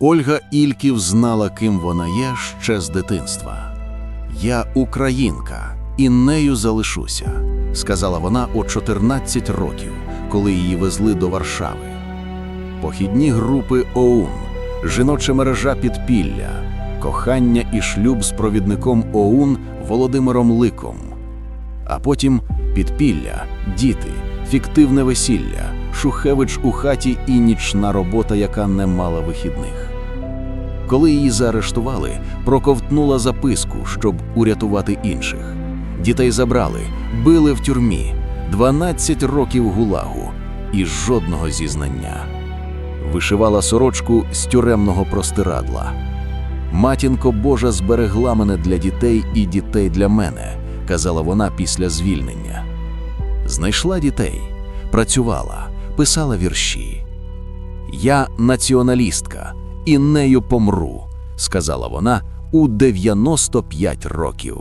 Ольга Ільків знала, ким вона є ще з дитинства. Я українка і нею залишуся, сказала вона о 14 років, коли її везли до Варшави. Похідні групи ОУН, жіноча мережа підпілля, кохання і шлюб з провідником ОУН Володимиром Ликом. А потім підпілля, діти, фіктивне весілля, Шухевич у хаті і нічна робота, яка не мала вихідних. Коли її заарештували, проковтнула записку, щоб урятувати інших. Дітей забрали, били в тюрмі, 12 років гулагу і жодного зізнання. Вишивала сорочку з тюремного простирадла. Матінко Божа зберегла мене для дітей і дітей для мене, казала вона після звільнення. Знайшла дітей, працювала, писала вірші. Я націоналістка і нею помру, сказала вона у 95 років.